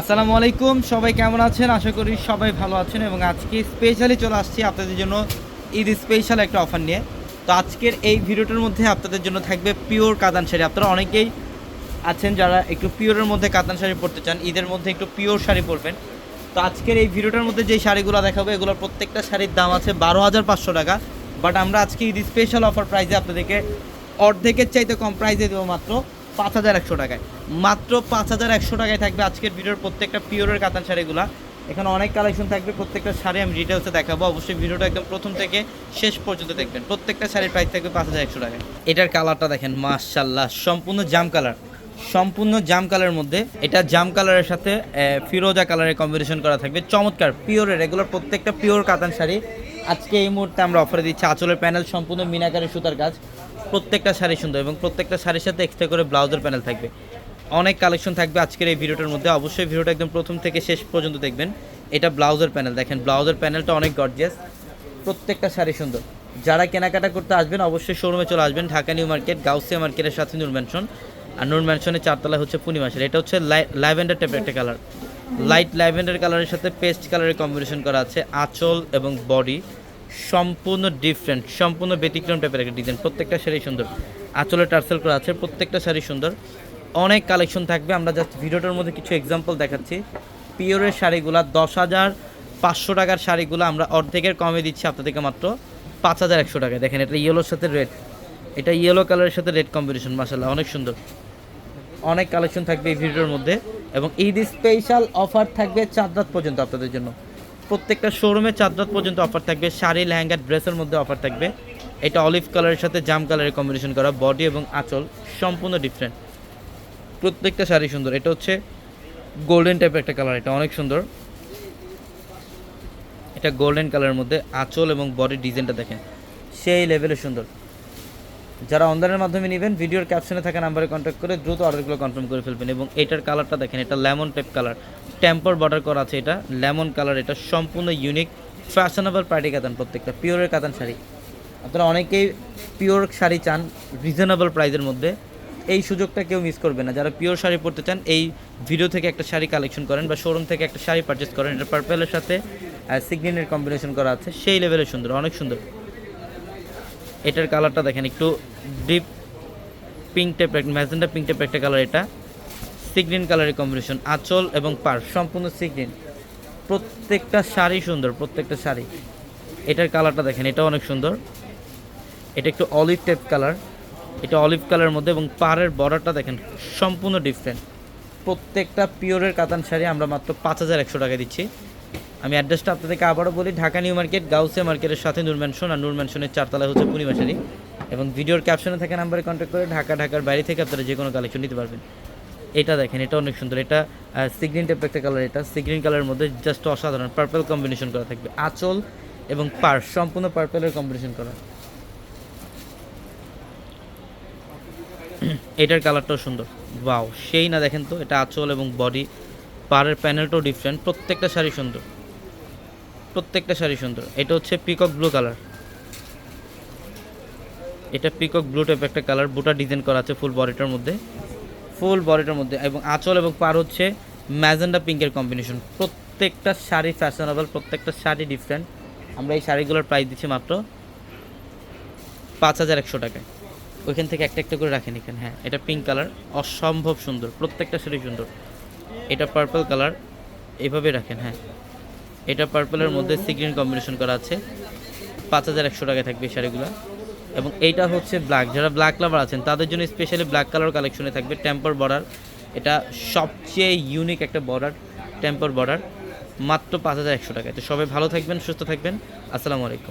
আসসালামু আলাইকুম, সবাই কেমন আছেন? আশা করি সবাই ভালো আছেন এবং আজকে স্পেশালি চলে আসছি আপনাদের জন্য ঈদ স্পেশাল একটা অফার নিয়ে। তো আজকের এই ভিডিওটার মধ্যে আপনাদের জন্য থাকবে পিওর কাতান শাড়ি। আপনারা অনেকেই আছেন যারা একটু পিওরের মধ্যে কাতান শাড়ি পরতে চান, ঈদের মধ্যে একটু পিওর শাড়ি পরবেন। তো আজকের এই ভিডিওটার মধ্যে যেই শাড়িগুলো দেখাবো, এগুলোর প্রত্যেকটা শাড়ির দাম আছে বারো হাজার পাঁচশো টাকা। বাট আমরা আজকে ঈদ স্পেশাল অফার প্রাইসে আপনাদেরকে অর্ধেকের চাইতে কম প্রাইসে দেবো মাত্র পাঁচ হাজার একশো টাকায়। মাত্র পাঁচ হাজার একশো টাকায় থাকবে আজকের ভিডিওর প্রত্যেকটা পিওরের কাতান শাড়িগুলো। এখানে অনেক কালেকশন থাকবে, প্রত্যেকটা শাড়ি আমি ডিটেলসে দেখাবো। অবশ্যই ভিডিওটা একদম প্রথম থেকে শেষ পর্যন্ত দেখবেন। প্রত্যেকটা শাড়ির প্রাইস থাকবে পাঁচ হাজার একশো টাকায়। এটার কালারটা দেখেন মাশাল্লাহ সম্পূর্ণ জাম কালার সম্পূর্ণ জাম কালারের মধ্যে এটা জাম কালারের সাথে ফিরোজা কালারের কম্বিনেশন করা থাকবে। চমৎকার পিওরের এগুলোর প্রত্যেকটা পিওর কাতান শাড়ি। আজকে এই মুহূর্তে আমরা অফারে দিচ্ছি আঁচলের প্যানেল সম্পূর্ণ মিনাকারের সুতার কাজ। প্রত্যেকটা শাড়ি সুন্দর এবং প্রত্যেকটা শাড়ির সাথে এক্সট্রা করে ব্লাউজের প্যানেল থাকবে। অনেক কালেকশন থাকবে আজকের এই ভিডিওটার মধ্যে। অবশ্যই ভিডিওটা একদম প্রথম থেকে শেষ পর্যন্ত দেখবেন। এটা ব্লাউজের প্যানেল, দেখেন। ব্লাউজের প্যানেলটা অনেক গর্জিয়াস প্রত্যেকটা শাড়ি সুন্দর। যারা কেনাকাটা করতে আসবেন, অবশ্যই শোরুমে চলে আসবেন। ঢাকা নিউ মার্কেট, গাউসিয়া মার্কেটের সাথে নূর ম্যানশন আর নূর ম্যানশনের চারতলা হচ্ছে পূর্ণিমাসের এটা হচ্ছে ল্যাভেন্ডার টাইপের একটা কালার লাইট ল্যাভেন্ডার কালারের সাথে পেস্ট কালারের কম্বিনেশন করা আছে। আঁচল এবং বডি সম্পূর্ণ ডিফারেন্ট সম্পূর্ণ ব্যতিক্রম টাইপের একটা ডিজাইন প্রত্যেকটা শাড়ি সুন্দর। আঁচলে টার্সেল করা আছে। প্রত্যেকটা শাড়ি সুন্দর। অনেক কালেকশন থাকবে। আমরা জাস্ট ভিডিওটার মধ্যে কিছু এক্সাম্পল দেখাচ্ছি। পিওরের শাড়িগুলো দশ হাজার পাঁচশো টাকার শাড়িগুলো আমরা অর্ধেকের কমে দিচ্ছি আপনাদেরকে মাত্র পাঁচ হাজার একশো টাকা দেখেন, এটা ইয়েলোর সাথে রেড এটা ইয়েলো কালারের সাথে রেড কম্বিনেশন মাসাল্লাহ অনেক সুন্দর। অনেক কালেকশন থাকবে এই ভিডিওর মধ্যে এবং ঈদ স্পেশাল অফার থাকবে চার রাত পর্যন্ত আপনাদের জন্য। প্রত্যেকটা শোরুমে চার রাত পর্যন্ত অফার থাকবে। শাড়ি, লেহেঙ্গা ড্রেসের মধ্যে অফার থাকবে। এটা অলিভ কালারের সাথে জাম কালারের কম্বিনেশন করা। বডি এবং আঁচল সম্পূর্ণ ডিফারেন্ট প্রত্যেকটা শাড়ি সুন্দর। এটা হচ্ছে গোল্ডেন টাইপের একটা কালার এটা অনেক সুন্দর। এটা গোল্ডেন কালারের মধ্যে আঁচল এবং বডির ডিজাইনটা দেখেন, সেই লেভেলে সুন্দর। যারা অনলাইনের মাধ্যমে নেবেন ভিডিওর ক্যাপশনে থাকা নাম্বারে কন্ট্যাক্ট করে দ্রুত অর্ডারগুলো কনফার্ম করে ফেলবেন এবং এটার কালারটা দেখেন, এটা lemon type colour temple border করা আছে এটা লেমন কালার এটা সম্পূর্ণ ইউনিক ফ্যাশনেবল পার্টি কাতান প্রত্যেকটা পিওরের কাতান শাড়ি। আপনারা অনেকেই পিওর শাড়ি চান রিজনেবল প্রাইসের মধ্যে। এই সুযোগটা কেউ মিস করবে না। যারা পিওর শাড়ি পরতে চান, এই ভিডিও থেকে একটা শাড়ি কালেকশন করেন বা শোরুম থেকে একটা শাড়ি পারচেস করেন। এটা পার্পেলের সাথে সিগনিনের কম্বিনেশন করা আছে। সেই লেভেলে সুন্দর, অনেক সুন্দর। এটার কালারটা দেখেন, একটু ডিপ পিঙ্ক টাইপের ম্যাজেন্ডা পিঙ্ক টাইপের একটা কালার এটা। সিগ্রিন কালারের কম্বিনেশন আঁচল এবং পার সম্পূর্ণ সিগ্রিন প্রত্যেকটা শাড়ি সুন্দর, প্রত্যেকটা শাড়ি। এটার কালারটা দেখেন এটা অনেক সুন্দর। এটা একটু অলিভ টাইপ কালার এটা অলিভ কালারের মধ্যে এবং পাড়ের বর্ডারটা দেখেন সম্পূর্ণ ডিফারেন্ট প্রত্যেকটা পিওরের কাতান শাড়ি আমরা মাত্র পাঁচ হাজার একশো টাকা দিচ্ছি। আমি অ্যাড্রেসটা আপনাদেরকে আবারও বলি, ঢাকা নিউ মার্কেট, গাউসিয়া মার্কেটের সাথে নূর ম্যানশন আর নূর ম্যানশনের চারতলা হচ্ছে পূর্ণিমাশারি এবং ভিডিওর ক্যাপশনে থাকা নাম্বারে কন্ট্যাক্ট করে ঢাকা, ঢাকার বাইরে থেকে আপনারা যে কোনো কালেকশন নিতে পারবেন। এটা দেখেন, এটা অনেক সুন্দর। এটা সিগ্রিন টাইপ একটা কালার এটা। সিগ্রিন কালারের মধ্যে জাস্ট অসাধারণ। পার্পল কম্বিনেশন করা থাকবে। আঁচল এবং পার সম্পূর্ণ পার্পলের কম্বিনেশন করা। এটার কালারটাও সুন্দর। বাও সেই না দেখেন তো, এটা আঁচল এবং বডি পাড়ের প্যানেলটাও ডিফারেন্ট প্রত্যেকটা শাড়ি সুন্দর। প্রত্যেকটা শাড়ি সুন্দর। এটা হচ্ছে পিকক ব্লু কালার এটা পিকক ব্লু টাইপ একটা কালার বুটা ডিজাইন করা আছে ফুল বডিটার মধ্যে। ফুল বডিটার মধ্যে, এবং আঁচল এবং পার হচ্ছে ম্যাজেন্ডা পিঙ্কের কম্বিনেশন প্রত্যেকটা শাড়ি ফ্যাশনেবল প্রত্যেকটা শাড়ি ডিফারেন্ট আমরা এই শাড়িগুলোর প্রাইস দিচ্ছি মাত্র পাঁচ হাজার একশো টাকায়। ওইখান থেকে একটা একটা করে রাখেন এখানে হ্যাঁ। এটা পিঙ্ক কালার অসম্ভব সুন্দর, প্রত্যেকটা শাড়ি সুন্দর। এটা পার্পল কালার এইভাবে রাখেন হ্যাঁ। এটা পার্পলের মধ্যে সিগ্রিন কম্বিনেশন করা আছে। পাঁচ হাজার একশো টাকায় থাকবে শাড়িগুলো। এবং এইটা হচ্ছে ব্ল্যাক যারা ব্ল্যাক লাভার আছেন, তাদের জন্য স্পেশালি ব্ল্যাক কালার কালেকশনে থাকবে টেম্পার বর্ডার এটা সবচেয়ে ইউনিক একটা বর্ডার টেম্পার বর্ডার মাত্র পাঁচ হাজার একশো টাকায়। তো সবাই ভালো থাকবেন, সুস্থ থাকবেন। আসসালামু আলাইকুম।